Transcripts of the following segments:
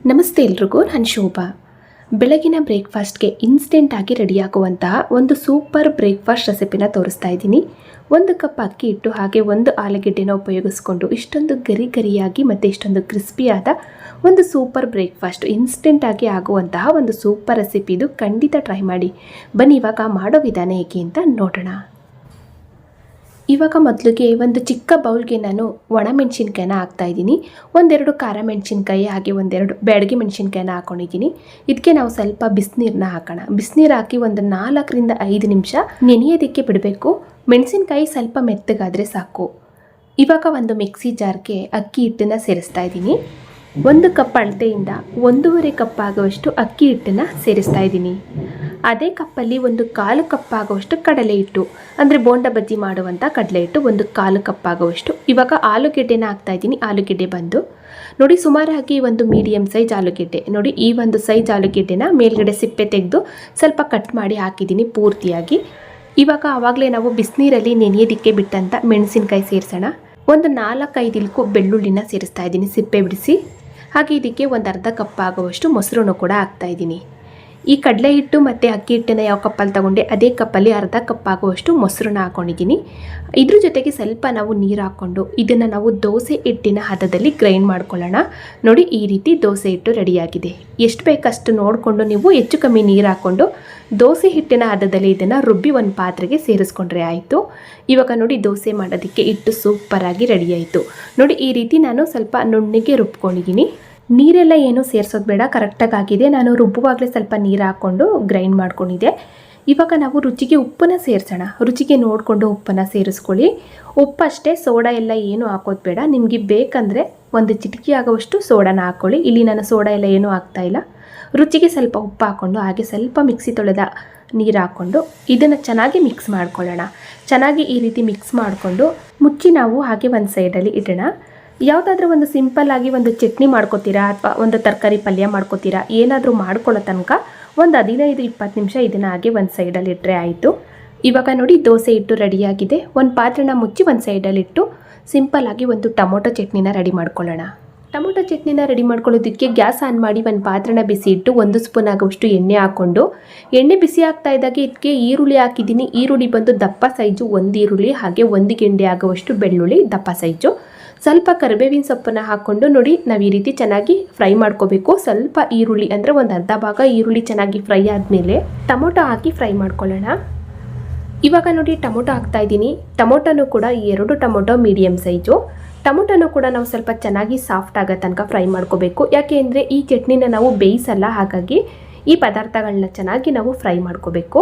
ನಮಸ್ತೆ ಎಲ್ರಿಗೂ, ನಾನು ಶೋಭಾ. ಬೆಳಗಿನ ಬ್ರೇಕ್ಫಾಸ್ಟ್ಗೆ ಇನ್ಸ್ಟೆಂಟಾಗಿ ರೆಡಿಯಾಗುವಂತಹ ಒಂದು ಸೂಪರ್ ಬ್ರೇಕ್ಫಾಸ್ಟ್ ರೆಸಿಪಿನ ತೋರಿಸ್ತಾ ಇದ್ದೀನಿ. ಒಂದು ಕಪ್ ಅಕ್ಕಿ ಇಟ್ಟು ಹಾಗೆ ಒಂದು ಆಲೂಗೆಡ್ಡೆನ ಉಪಯೋಗಿಸ್ಕೊಂಡು ಇಷ್ಟೊಂದು ಗರಿ ಗರಿಯಾಗಿ ಮತ್ತು ಇಷ್ಟೊಂದು ಕ್ರಿಸ್ಪಿಯಾದ ಒಂದು ಸೂಪರ್ ಬ್ರೇಕ್ಫಾಸ್ಟ್ ಇನ್ಸ್ಟೆಂಟಾಗಿ ಆಗುವಂತಹ ಒಂದು ಸೂಪರ್ ರೆಸಿಪಿ ಇದು ಖಂಡಿತ ಟ್ರೈ ಮಾಡಿ. ಬನ್ನಿ, ಇವಾಗ ಮಾಡೋ ವಿಧಾನ ಹೇಗೆ ಅಂತ ನೋಡೋಣ. ಇವಾಗ ಮೊದಲಿಗೆ ಒಂದು ಚಿಕ್ಕ ಬೌಲ್ಗೆ ನಾನು ಒಣ ಹಾಕ್ತಾ ಇದ್ದೀನಿ ಒಂದೆರಡು ಖಾರ ಮೆಣಸಿನ್ಕಾಯಿ ಹಾಗೆ ಒಂದೆರಡು ಬ್ಯಾಡಗಿ ಮೆಣಸಿನ್ಕಾಯಿನ ಹಾಕೊಂಡಿದ್ದೀನಿ. ಇದಕ್ಕೆ ನಾವು ಸ್ವಲ್ಪ ಬಿಸಿನೀರನ್ನ ಹಾಕೋಣ. ಬಿಸಿನೀರು ಹಾಕಿ ಒಂದು ನಾಲ್ಕರಿಂದ ಐದು ನಿಮಿಷ ನೆನೆಯೋದಕ್ಕೆ ಬಿಡಬೇಕು. ಮೆಣಸಿನ್ಕಾಯಿ ಸ್ವಲ್ಪ ಮೆತ್ತಗಾದರೆ ಸಾಕು. ಇವಾಗ ಒಂದು ಮಿಕ್ಸಿ ಜಾರ್ಗೆ ಅಕ್ಕಿ ಹಿಟ್ಟನ್ನು ಸೇರಿಸ್ತಾ ಇದ್ದೀನಿ ಒಂದು ಕಪ್ ಅಳತೆಯಿಂದ ಒಂದೂವರೆ ಕಪ್ ಆಗುವಷ್ಟು ಅಕ್ಕಿ ಹಿಟ್ಟನ್ನು ಸೇರಿಸ್ತಾ ಇದ್ದೀನಿ ಅದೇ ಕಪ್ಪಲ್ಲಿ ಒಂದು ಕಾಲು ಕಪ್ಪಾಗುವಷ್ಟು ಕಡಲೆ ಹಿಟ್ಟು. ಅಂದರೆ ಬೋಂಡ ಬಜ್ಜಿ ಮಾಡುವಂಥ ಕಡಲೆ ಹಿಟ್ಟು ಒಂದು ಕಾಲು ಕಪ್ಪಾಗುವಷ್ಟು. ಇವಾಗ ಆಲೂಗೆಡ್ಡೆನ ಹಾಕ್ತಾ ಇದ್ದೀನಿ. ಆಲೂಗೆಡ್ಡೆ ಬಂದು. ನೋಡಿ ಸುಮಾರಾಗಿ ಒಂದು ಮೀಡಿಯಮ್ ಸೈಜ್ ಆಲೂಗೆಡ್ಡೆ. ನೋಡಿ, ಈ ಒಂದು ಸೈಜ್ ಆಲೂಗೆಡ್ಡೆನ ಮೇಲ್ಗಡೆ ಸಿಪ್ಪೆ ತೆಗೆದು ಸ್ವಲ್ಪ ಕಟ್ ಮಾಡಿ ಹಾಕಿದ್ದೀನಿ ಪೂರ್ತಿಯಾಗಿ. ಇವಾಗ ಆವಾಗಲೇ ನಾವು ಬಿಸಿನೀರಲ್ಲಿ ನೆನೆಯೋದಿಕ್ಕೆ ಬಿಟ್ಟಂಥ ಮೆಣಸಿನ್ಕಾಯಿ ಸೇರಿಸೋಣ. ಒಂದು ನಾಲ್ಕೈದು ಇಲ್ಕು ಬೆಳ್ಳುಳ್ಳಿನ ಸೇರಿಸ್ತಾ ಇದ್ದೀನಿ. ಸಿಪ್ಪೆ ಬಿಡಿಸಿ. ಹಾಗೆ ಇದಕ್ಕೆ ಒಂದು ಅರ್ಧ ಕಪ್ ಆಗುವಷ್ಟು ಮೊಸರನ್ನು ಕೂಡ ಹಾಕ್ತಾ ಇದ್ದೀನಿ. ಈ ಕಡಲೆ ಹಿಟ್ಟು ಮತ್ತು ಅಕ್ಕಿ ಹಿಟ್ಟನ್ನ ಯಾವ ಕಪ್ಪಲ್ಲಿ ತಗೊಂಡೆ, ಅದೇ ಕಪ್ಪಲ್ಲಿ ಅರ್ಧ ಕಪ್ ಆಗುವಷ್ಟು ಮೊಸರನ್ನ ಹಾಕೊಂಡಿದ್ದೀನಿ. ಇದ್ರ ಜೊತೆಗೆ ಸ್ವಲ್ಪ ನಾವು ನೀರು ಹಾಕ್ಕೊಂಡು ಇದನ್ನು ನಾವು ದೋಸೆ ಹಿಟ್ಟಿನ ಹದದಲ್ಲಿ ಗ್ರೈಂಡ್ ಮಾಡ್ಕೊಳ್ಳೋಣ. ನೋಡಿ, ಈ ರೀತಿ ದೋಸೆ ಹಿಟ್ಟು ರೆಡಿಯಾಗಿದೆ. ಎಷ್ಟು ಬೇಕಷ್ಟು ನೋಡಿಕೊಂಡು ನೀವು ಹೆಚ್ಚು ಕಮ್ಮಿ ನೀರು ಹಾಕ್ಕೊಂಡು ದೋಸೆ ಹಿಟ್ಟಿನ ಹದದಲ್ಲಿ ಇದನ್ನು ರುಬ್ಬಿ ಒಂದು ಪಾತ್ರೆಗೆ ಸೇರಿಸ್ಕೊಂಡ್ರೆ ಆಯಿತು. ಇವಾಗ ನೋಡಿ, ದೋಸೆ ಮಾಡೋದಕ್ಕೆ ಹಿಟ್ಟು ಸೂಪರಾಗಿ ರೆಡಿಯಾಯಿತು ನೋಡಿ, ಈ ರೀತಿ ನಾನು ಸ್ವಲ್ಪ ನುಣ್ಣಿಗೆ ರುಬ್ಕೊಂಡಿದ್ದೀನಿ. ನೀರೆಲ್ಲ ಏನು ಸೇರಿಸೋದು ಬೇಡ ಕರೆಕ್ಟಾಗಿ ಆಗಿದೆ. ನಾನು ರುಬ್ಬುವಾಗಲೇ ಸ್ವಲ್ಪ ನೀರು ಹಾಕ್ಕೊಂಡು ಗ್ರೈಂಡ್ ಮಾಡ್ಕೊಂಡಿದ್ದೆ. ಇವಾಗ ನಾವು ರುಚಿಗೆ ಉಪ್ಪನ್ನು ಸೇರಿಸೋಣ. ರುಚಿಗೆ ನೋಡಿಕೊಂಡು ಉಪ್ಪನ್ನು ಸೇರಿಸ್ಕೊಳ್ಳಿ. ಉಪ್ಪಷ್ಟೇ ಸೋಡಾ ಎಲ್ಲ ಏನು ಹಾಕೋದು ಬೇಡ. ನಿಮಗೆ ಬೇಕಂದರೆ ಒಂದು ಚಿಟಿಕೆ ಆಗೋವಷ್ಟು ಸೋಡಾನ ಹಾಕ್ಕೊಳ್ಳಿ. ಇಲ್ಲಿ ನಾನು ಸೋಡಾ ಎಲ್ಲ ಏನೂ ಹಾಕ್ತಾಯಿಲ್ಲ ರುಚಿಗೆ ಸ್ವಲ್ಪ ಉಪ್ಪು ಹಾಕ್ಕೊಂಡು, ಹಾಗೆ ಸ್ವಲ್ಪ ಮಿಕ್ಸಿ ತೊಳೆದ ನೀರು ಹಾಕ್ಕೊಂಡು ಇದನ್ನು ಚೆನ್ನಾಗಿ ಮಿಕ್ಸ್ ಮಾಡ್ಕೊಳ್ಳೋಣ. ಚೆನ್ನಾಗಿ ಈ ರೀತಿ ಮಿಕ್ಸ್ ಮಾಡಿಕೊಂಡು ಮುಚ್ಚಿ ನಾವು ಹಾಗೆ ಒಂದು ಸೈಡಲ್ಲಿ ಇಡೋಣ. ಯಾವುದಾದ್ರೂ ಒಂದು ಸಿಂಪಲ್ ಆಗಿ ಒಂದು ಚಟ್ನಿ ಮಾಡ್ಕೋತೀರಾ ಅಥವಾ ಒಂದು ತರಕಾರಿ ಪಲ್ಯ ಮಾಡ್ಕೋತೀರಾ? ಏನಾದರೂ ಮಾಡ್ಕೊಳ್ಳೋ ತನಕ ಒಂದು ಹದಿನೈದು, ಇಪ್ಪತ್ತು ನಿಮಿಷ ಇದನ್ನು ಹಾಗೆ ಒಂದು ಸೈಡಲ್ಲಿ ಇಟ್ಟರೆ ಆಯಿತು. ಇವಾಗ ನೋಡಿ ದೋಸೆ ಇಟ್ಟು ರೆಡಿಯಾಗಿದೆ ಒಂದು ಪಾತ್ರೆನ ಮುಚ್ಚಿ ಒಂದು ಸೈಡಲ್ಲಿಟ್ಟು ಸಿಂಪಲ್ ಆಗಿ ಒಂದು ಟೊಮೊಟೊ ಚಟ್ನಿನ ರೆಡಿ ಮಾಡ್ಕೊಳ್ಳೋಣ. ಟೊಮೊಟೊ ಚಟ್ನಿನ ರೆಡಿ ಮಾಡ್ಕೊಳ್ಳೋದಕ್ಕೆ ಗ್ಯಾಸ್ ಆನ್ ಮಾಡಿ ಒಂದು ಪಾತ್ರೆನ ಬಿಸಿ ಇಟ್ಟು ಒಂದು ಸ್ಪೂನ್ ಆಗುವಷ್ಟು ಎಣ್ಣೆ ಹಾಕ್ಕೊಂಡು, ಎಣ್ಣೆ ಬಿಸಿ ಆಗ್ತಾ ಇದ್ದಾಗ ಇದಕ್ಕೆ ಈರುಳ್ಳಿ ಹಾಕಿದ್ದೀನಿ. ಈರುಳ್ಳಿ ಬಂದು ದಪ್ಪ ಸೈಜು ಒಂದು ಈರುಳ್ಳಿ ಹಾಗೆ ಒಂದು ಗೆಂಡೆ ಆಗುವಷ್ಟು ಬೆಳ್ಳುಳ್ಳಿ ದಪ್ಪ ಸೈಜು ಸ್ವಲ್ಪ ಕರಿಬೇವಿನ ಸೊಪ್ಪನ್ನ ಹಾಕ್ಕೊಂಡು ನೋಡಿ, ನಾವು ಈ ರೀತಿ ಚೆನ್ನಾಗಿ ಫ್ರೈ ಮಾಡ್ಕೋಬೇಕು. ಸ್ವಲ್ಪ ಈರುಳ್ಳಿ ಅಂದರೆ ಒಂದು ಅರ್ಧ ಭಾಗ ಈರುಳ್ಳಿ ಚೆನ್ನಾಗಿ ಫ್ರೈ ಆದಮೇಲೆ ಟೊಮೊಟೊ ಹಾಕಿ ಫ್ರೈ ಮಾಡ್ಕೊಳ್ಳೋಣ. ಇವಾಗ ನೋಡಿ, ಟೊಮೊಟೊ ಹಾಕ್ತಾ ಇದ್ದೀನಿ. ಟೊಮೊಟೊನು ಕೂಡ ಎರಡು ಟೊಮೊಟೊ ಮೀಡಿಯಮ್ ಸೈಜು. ಟೊಮೊಟೊನು ಕೂಡ ನಾವು ಸ್ವಲ್ಪ ಚೆನ್ನಾಗಿ ಸಾಫ್ಟ್ ಆಗೋ ತನಕ ಫ್ರೈ ಮಾಡ್ಕೋಬೇಕು. ಯಾಕೆ ಅಂದರೆ ಈ ಚಟ್ನಿನ ನಾವು ಬೇಯಿಸಲ್ಲ, ಹಾಗಾಗಿ ಈ ಪದಾರ್ಥಗಳನ್ನ ಚೆನ್ನಾಗಿ ನಾವು ಫ್ರೈ ಮಾಡ್ಕೋಬೇಕು.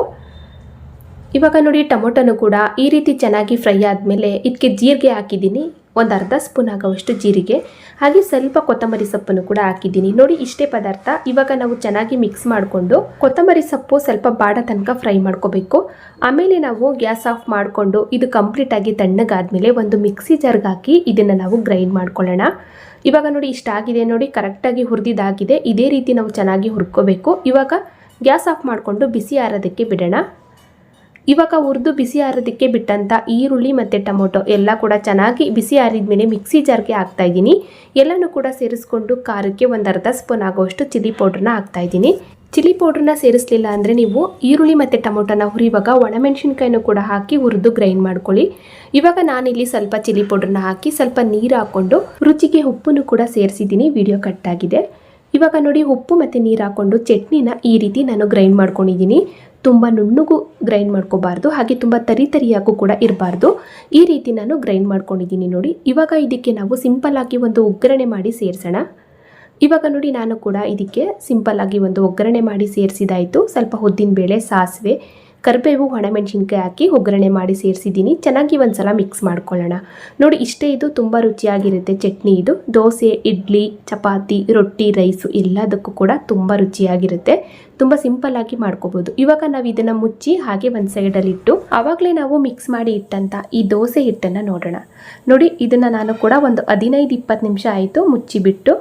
ಇವಾಗ ನೋಡಿ, ಟೊಮೊಟೊನು ಕೂಡ ಈ ರೀತಿ ಚೆನ್ನಾಗಿ ಫ್ರೈ ಆದಮೇಲೆ ಇದಕ್ಕೆ ಜೀರಿಗೆ ಹಾಕಿದ್ದೀನಿ. ಒಂದು ಅರ್ಧ ಸ್ಪೂನ್ ಆಗೋವಷ್ಟು ಜೀರಿಗೆ, ಹಾಗೆ ಸ್ವಲ್ಪ ಕೊತ್ತಂಬರಿ ಸೊಪ್ಪನ್ನು ಕೂಡ ಹಾಕಿದ್ದೀನಿ. ನೋಡಿ, ಇಷ್ಟೇ ಪದಾರ್ಥ. ಇವಾಗ ನಾವು ಚೆನ್ನಾಗಿ ಮಿಕ್ಸ್ ಮಾಡಿಕೊಂಡು ಕೊತ್ತಂಬರಿ ಸೊಪ್ಪು ಸ್ವಲ್ಪ ಬಾಡ ತನಕ ಫ್ರೈ ಮಾಡ್ಕೋಬೇಕು. ಆಮೇಲೆ ನಾವು ಗ್ಯಾಸ್ ಆಫ್ ಮಾಡಿಕೊಂಡು ಇದು ಕಂಪ್ಲೀಟಾಗಿ ತಣ್ಣಗಾದ್ಮೇಲೆ ಒಂದು ಮಿಕ್ಸಿ ಜಾರ್ಗೆ ಹಾಕಿ ಇದನ್ನು ನಾವು ಗ್ರೈಂಡ್ ಮಾಡ್ಕೊಳ್ಳೋಣ. ಇವಾಗ ನೋಡಿ, ಇಷ್ಟ ಆಗಿದೆ ನೋಡಿ ಕರೆಕ್ಟಾಗಿ ಹುರಿದಿದ್ದಾಗಿದೆ. ಇದೇ ರೀತಿ ನಾವು ಚೆನ್ನಾಗಿ ಹುರ್ಕೋಬೇಕು. ಇವಾಗ ಗ್ಯಾಸ್ ಆಫ್ ಮಾಡಿಕೊಂಡು ಬಿಸಿ ಆರೋದಕ್ಕೆ ಬಿಡೋಣ. ಇವಾಗ ಹುರಿದು ಬಿಸಿ ಆರೋದಕ್ಕೆ ಬಿಟ್ಟಂಥ ಈರುಳ್ಳಿ ಮತ್ತು ಟೊಮೊಟೊ ಎಲ್ಲ ಕೂಡ ಚೆನ್ನಾಗಿ ಬಿಸಿ ಆರಿದ ಮೇಲೆ ಮಿಕ್ಸಿ ಜಾರ್ಗೆ ಹಾಕ್ತಾ ಇದ್ದೀನಿ. ಎಲ್ಲನೂ ಕೂಡ ಸೇರಿಸ್ಕೊಂಡು ಖಾರಕ್ಕೆ ಒಂದು ಅರ್ಧ ಸ್ಪೂನ್ ಆಗೋಷ್ಟು ಚಿಲ್ಲಿ ಪೌಡ್ರನ್ನ ಹಾಕ್ತಾ ಇದ್ದೀನಿ. ಚಿಲ್ಲಿ ಪೌಡ್ರನ್ನ ಸೇರಿಸಲಿಲ್ಲ ಅಂದರೆ ನೀವು ಈರುಳ್ಳಿ ಮತ್ತು ಟೊಮೊಟೊನ ಹುರಿವಾಗ ಒಣಮೆಣಸಿನ್ಕಾಯಿನೂ ಕೂಡ ಹಾಕಿ ಹುರಿದು ಗ್ರೈಂಡ್ ಮಾಡ್ಕೊಳ್ಳಿ. ಇವಾಗ ನಾನಿಲ್ಲಿ ಸ್ವಲ್ಪ ಚಿಲ್ಲಿ ಪೌಡ್ರನ್ನ ಹಾಕಿ ಸ್ವಲ್ಪ ನೀರು ಹಾಕ್ಕೊಂಡು ರುಚಿಗೆ ಉಪ್ಪನ್ನು ಕೂಡ ಸೇರಿಸಿದ್ದೀನಿ. ವಿಡಿಯೋ ಕಟ್ ಆಗಿದೆ. ಇವಾಗ ನೋಡಿ ಉಪ್ಪು ಮತ್ತು ನೀರು ಹಾಕ್ಕೊಂಡು ಚಟ್ನಿನ ಈ ರೀತಿ ನಾನು ಗ್ರೈಂಡ್ ಮಾಡ್ಕೊಂಡಿದ್ದೀನಿ. ತುಂಬ ನುಣ್ಣಗೂ ಗ್ರೈಂಡ್ ಮಾಡ್ಕೋಬಾರ್ದು, ಹಾಗೆ ತುಂಬ ತರಿ ತರಿಯಾಗೂ ಕೂಡ ಇರಬಾರ್ದು. ಈ ರೀತಿ ನಾನು ಗ್ರೈಂಡ್ ಮಾಡ್ಕೊಂಡಿದ್ದೀನಿ ನೋಡಿ. ಇವಾಗ ಇದಕ್ಕೆ ನಾವು ಸಿಂಪಲ್ ಆಗಿ ಒಂದು ಒಗ್ಗರಣೆ ಮಾಡಿ ಸೇರಿಸೋಣ. ಇವಾಗ ನೋಡಿ ನಾನು ಕೂಡ ಇದಕ್ಕೆ ಸಿಂಪಲ್ ಆಗಿ ಒಂದು ಒಗ್ಗರಣೆ ಮಾಡಿ ಸೇರಿಸಿದಾಯಿತು. ಸ್ವಲ್ಪ ಉದ್ದಿನ ಬೇಳೆ, ಸಾಸಿವೆ ಕರಿಬೇವು, ಒಣಮೆಣಸಿನ್ಕಾಯಿ ಹಾಕಿ ಒಗ್ಗರಣೆ ಮಾಡಿ ಸೇರಿಸಿದ್ದೀನಿ. ಚೆನ್ನಾಗಿ ಒಂದ್ಸಲ ಮಿಕ್ಸ್ ಮಾಡ್ಕೊಳ್ಳೋಣ. ನೋಡಿ, ಇಷ್ಟೇ ಇದು. ತುಂಬ ರುಚಿಯಾಗಿರುತ್ತೆ ಚಟ್ನಿ ಇದು. ದೋಸೆ, ಇಡ್ಲಿ, ಚಪಾತಿ, ರೊಟ್ಟಿ, ರೈಸು ಎಲ್ಲದಕ್ಕೂ ಕೂಡ ತುಂಬ ರುಚಿಯಾಗಿರುತ್ತೆ. ತುಂಬ ಸಿಂಪಲ್ ಆಗಿ ಮಾಡ್ಕೋಬೋದು. ಇವಾಗ ನಾವು ಇದನ್ನು ಮುಚ್ಚಿ ಹಾಗೆ ಒಂದು ಸೈಡಲ್ಲಿಟ್ಟು ಆವಾಗಲೇ ನಾವು ಮಿಕ್ಸ್ ಮಾಡಿ ಇಟ್ಟಂಥ ಈ ದೋಸೆ ಹಿಟ್ಟನ್ನು ನೋಡೋಣ. ನೋಡಿ, ಇದನ್ನು ನಾನು ಕೂಡ ಒಂದು ಹದಿನೈದು, ಇಪ್ಪತ್ತು ನಿಮಿಷ ಆಯಿತು ಮುಚ್ಚಿಬಿಟ್ಟು,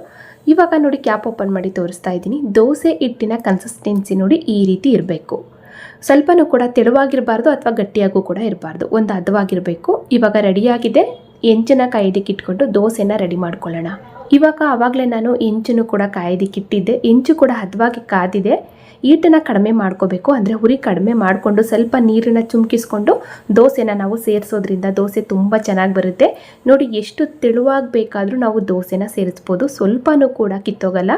ಇವಾಗ ನೋಡಿ, ಕ್ಯಾಪ್ ಓಪನ್ ಮಾಡಿ ತೋರಿಸ್ತಾ ಇದ್ದೀನಿ. ದೋಸೆ ಹಿಟ್ಟಿನ ಕನ್ಸಿಸ್ಟೆನ್ಸಿ ನೋಡಿ ಈ ರೀತಿ ಇರಬೇಕು. ಸ್ವಲ್ಪನೂ ಕೂಡ ತೆಳುವಾಗಿರಬಾರ್ದು ಅಥವಾ ಗಟ್ಟಿಯಾಗೂ ಕೂಡ ಇರಬಾರ್ದು. ಒಂದು ಹದವಾಗಿರಬೇಕು ಇವಾಗ ರೆಡಿಯಾಗಿದೆ. ಹೆಂಚನ ಕಾಯ್ದಿಕ್ಕಿಟ್ಕೊಂಡು ದೋಸೆನ ರೆಡಿ ಮಾಡ್ಕೊಳ್ಳೋಣ. ಇವಾಗ ಆವಾಗಲೇ ನಾನು ಹೆಂಚನ್ನು ಕೂಡ ಕಾಯ್ದಿಕ್ಕಿಟ್ಟಿದ್ದೆ ಎಂಚು ಕೂಡ ಹದವಾಗಿ ಕಾದಿದೆ. ಈಟನ್ನು ಕಡಿಮೆ ಮಾಡ್ಕೋಬೇಕು. ಅಂದರೆ ಹುರಿ ಕಡಿಮೆ ಮಾಡಿಕೊಂಡು ಸ್ವಲ್ಪ ನೀರನ್ನು ಚುಮ್ಕಿಸ್ಕೊಂಡು ದೋಸೆನ ನಾವು ಸೇರಿಸೋದ್ರಿಂದ ದೋಸೆ ತುಂಬ ಚೆನ್ನಾಗಿ ಬರುತ್ತೆ. ನೋಡಿ, ಎಷ್ಟು ತೆಳುವಾಗಿ ಬೇಕಾದರೂ ನಾವು ದೋಸೆನ ಸೇರಿಸ್ಬೋದು. ಸ್ವಲ್ಪನೂ ಕೂಡ ಕಿತ್ತೋಗಲ್ಲ,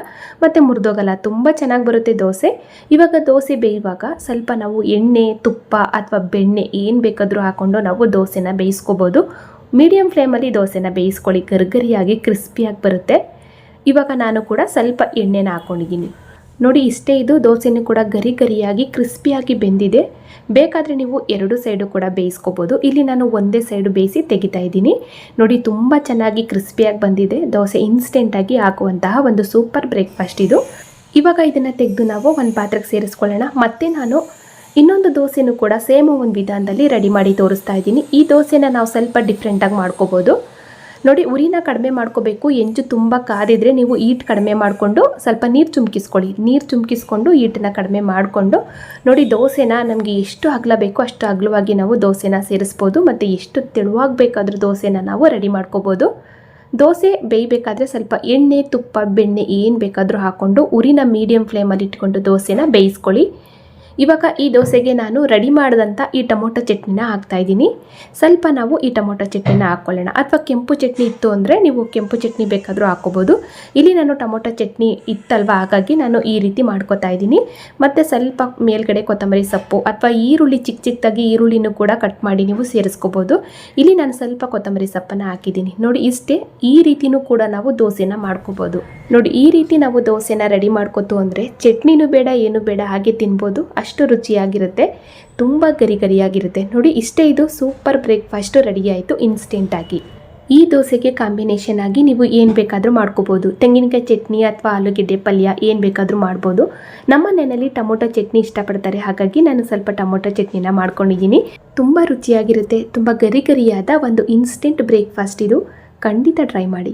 ಮತ್ತು ಮುರಿದೋಗಲ್ಲ. ತುಂಬ ಚೆನ್ನಾಗಿ ಬರುತ್ತೆ ದೋಸೆ. ಇವಾಗ ದೋಸೆ ಬೇಯುವಾಗ ಸ್ವಲ್ಪ ನಾವು ಎಣ್ಣೆ, ತುಪ್ಪ ಅಥವಾ ಬೆಣ್ಣೆ ಏನು ಬೇಕಾದರೂ ಹಾಕ್ಕೊಂಡು ನಾವು ದೋಸೆನ ಬೇಯಿಸ್ಕೋಬೋದು. ಮೀಡಿಯಮ್ ಫ್ಲೇಮಲ್ಲಿ ದೋಸೆನ ಬೇಯಿಸ್ಕೊಳ್ಳಿ. ಗರ್ಗರಿಯಾಗಿ ಕ್ರಿಸ್ಪಿಯಾಗಿ ಬರುತ್ತೆ. ಇವಾಗ ನಾನು ಕೂಡ ಸ್ವಲ್ಪ ಎಣ್ಣೆನ ಹಾಕ್ಕೊಂಡಿದ್ದೀನಿ ನೋಡಿ, ಇಷ್ಟೇ ಇದು ದೋಸೆನೂ ಕೂಡ ಗರಿ ಗರಿಯಾಗಿ ಕ್ರಿಸ್ಪಿಯಾಗಿ ಬೆಂದಿದೆ. ಬೇಕಾದರೆ ನೀವು ಎರಡು ಸೈಡು ಕೂಡ ಬೇಯಿಸ್ಕೋಬೋದು. ಇಲ್ಲಿ ನಾನು ಒಂದೇ ಸೈಡು ಬೇಯಿಸಿ ತೆಗಿತಾ ಇದ್ದೀನಿ. ನೋಡಿ, ತುಂಬ ಚೆನ್ನಾಗಿ ಕ್ರಿಸ್ಪಿಯಾಗಿ ಬಂದಿದೆ. ದೋಸೆ ಇನ್ಸ್ಟೆಂಟಾಗಿ ಹಾಕುವಂತಹ ಒಂದು ಸೂಪರ್ ಬ್ರೇಕ್ಫಾಸ್ಟ್ ಇದು. ಇವಾಗ ಇದನ್ನು ತೆಗೆದು ನಾವು ಒಂದು ಪಾತ್ರೆಗೆ ಸೇರಿಸ್ಕೊಳ್ಳೋಣ. ಮತ್ತೆ ನಾನು ಇನ್ನೊಂದು ದೋಸೆನೂ ಕೂಡ ಸೇಮ್ ಒಂದು ವಿಧಾನದಲ್ಲಿ ರೆಡಿ ಮಾಡಿ ತೋರಿಸ್ತಾ ಇದ್ದೀನಿ. ಈ ದೋಸೆನ ನಾವು ಸ್ವಲ್ಪ ಡಿಫ್ರೆಂಟಾಗಿ ಮಾಡ್ಕೋಬೋದು. ನೋಡಿ, ಉರಿನ ಕಡಿಮೆ ಮಾಡ್ಕೋಬೇಕು. ಎಂಜು ತುಂಬ ಕಾದಿದ್ರೆ ನೀವು ಈಟ್ ಕಡಿಮೆ ಮಾಡಿಕೊಂಡು ಸ್ವಲ್ಪ ನೀರು ಚುಮ್ಕಿಸ್ಕೊಳ್ಳಿ. ನೀರು ಚುಮ್ಕಿಸ್ಕೊಂಡು ಈಟನ್ನ ಕಡಿಮೆ ಮಾಡಿಕೊಂಡು ನೋಡಿ, ದೋಸೆನ ನಮಗೆ ಎಷ್ಟು ಅಗಲ ಬೇಕೋ ಅಷ್ಟು ಅಗಲವಾಗಿ ನಾವು ದೋಸೆನ ಸೇರಿಸ್ಬೋದು. ಮತ್ತು ಎಷ್ಟು ತೆಳುವಾಗಿ ಬೇಕಾದರೂ ದೋಸೆನ ನಾವು ರೆಡಿ ಮಾಡ್ಕೋಬೋದು. ದೋಸೆ ಬೇಯಬೇಕಾದ್ರೆ ಸ್ವಲ್ಪ ಎಣ್ಣೆ, ತುಪ್ಪ, ಬೆಣ್ಣೆ ಏನು ಬೇಕಾದರೂ ಹಾಕ್ಕೊಂಡು ಉರಿನ ಮೀಡಿಯಮ್ ಫ್ಲೇಮಲ್ಲಿ ಇಟ್ಕೊಂಡು ದೋಸೆನ ಬೇಯಿಸ್ಕೊಳ್ಳಿ. ಇವಾಗ ಈ ದೋಸೆಗೆ ನಾನು ರೆಡಿ ಮಾಡಿದಂಥ ಈ ಟೊಮೊಟೊ ಚಟ್ನಿನ ಹಾಕ್ತಾಯಿದ್ದೀನಿ ಸ್ವಲ್ಪ ನಾವು ಈ ಟೊಮೊಟೊ ಚಟ್ನಿನ ಹಾಕ್ಕೊಳ್ಳೋಣ ಅಥವಾ ಕೆಂಪು ಚಟ್ನಿ ಇತ್ತು ಅಂದರೆ ನೀವು ಕೆಂಪು ಚಟ್ನಿ ಬೇಕಾದರೂ ಹಾಕ್ಕೋಬೋದು. ಇಲ್ಲಿ ನಾನು ಟೊಮೊಟೊ ಚಟ್ನಿ ಇತ್ತಲ್ವ? ಹಾಗಾಗಿ ನಾನು ಈ ರೀತಿ ಮಾಡ್ಕೋತಾ ಇದ್ದೀನಿ. ಮತ್ತು ಸ್ವಲ್ಪ ಮೇಲ್ಗಡೆ ಕೊತ್ತಂಬರಿ ಸೊಪ್ಪು ಅಥವಾ ಈರುಳ್ಳಿ ಚಿಕ್ಕ ಚಿಕ್ಕದಾಗಿ ಈರುಳ್ಳಿನೂ ಕೂಡ ಕಟ್ ಮಾಡಿ ನೀವು ಸೇರಿಸ್ಕೋಬೋದು. ಇಲ್ಲಿ ನಾನು ಸ್ವಲ್ಪ ಕೊತ್ತಂಬರಿ ಸೊಪ್ಪನ್ನು ಹಾಕಿದ್ದೀನಿ. ನೋಡಿ, ಇಷ್ಟೇ ಈ ರೀತಿನೂ ಕೂಡ ನಾವು ದೋಸೆನ ಮಾಡ್ಕೋಬೋದು. ನೋಡಿ, ಈ ರೀತಿ ನಾವು ದೋಸೆನ ರೆಡಿ ಮಾಡ್ಕೋತು ಅಂದರೆ ಚಟ್ನಿನೂ ಬೇಡ, ಏನು ಬೇಡ, ಹಾಗೆ ತಿನ್ಬೋದು. ಅಷ್ಟು ರುಚಿಯಾಗಿರುತ್ತೆ, ತುಂಬ ಗರಿ ಗರಿಯಾಗಿರುತ್ತೆ ನೋಡಿ, ಇಷ್ಟೇ ಇದು ಸೂಪರ್ ಬ್ರೇಕ್ಫಾಸ್ಟು ರೆಡಿ ಆಯಿತು ಇನ್ಸ್ಟೆಂಟಾಗಿ ಈ ದೋಸೆಗೆ ಕಾಂಬಿನೇಷನ್ ಆಗಿ ನೀವು ಏನು ಬೇಕಾದರೂ ಮಾಡ್ಕೋಬೋದು. ತೆಂಗಿನಕಾಯಿ ಚಟ್ನಿ ಅಥವಾ ಆಲೂಗೆಡ್ಡೆ ಪಲ್ಯ ಏನು ಬೇಕಾದರೂ ಮಾಡ್ಬೋದು. ನಮ್ಮ ಮನೆಯಲ್ಲಿ ಟೊಮೊಟೊ ಚಟ್ನಿ ಇಷ್ಟಪಡ್ತಾರೆ. ಹಾಗಾಗಿ ನಾನು ಸ್ವಲ್ಪ ಟೊಮೊಟೊ ಚಟ್ನಿನ ಮಾಡ್ಕೊಂಡಿದ್ದೀನಿ. ತುಂಬ ರುಚಿಯಾಗಿರುತ್ತೆ, ತುಂಬ ಗರಿ ಗರಿಯಾದ ಒಂದು ಇನ್ಸ್ಟೆಂಟ್ ಬ್ರೇಕ್ಫಾಸ್ಟ್ ಇದು. ಖಂಡಿತ ಟ್ರೈ ಮಾಡಿ.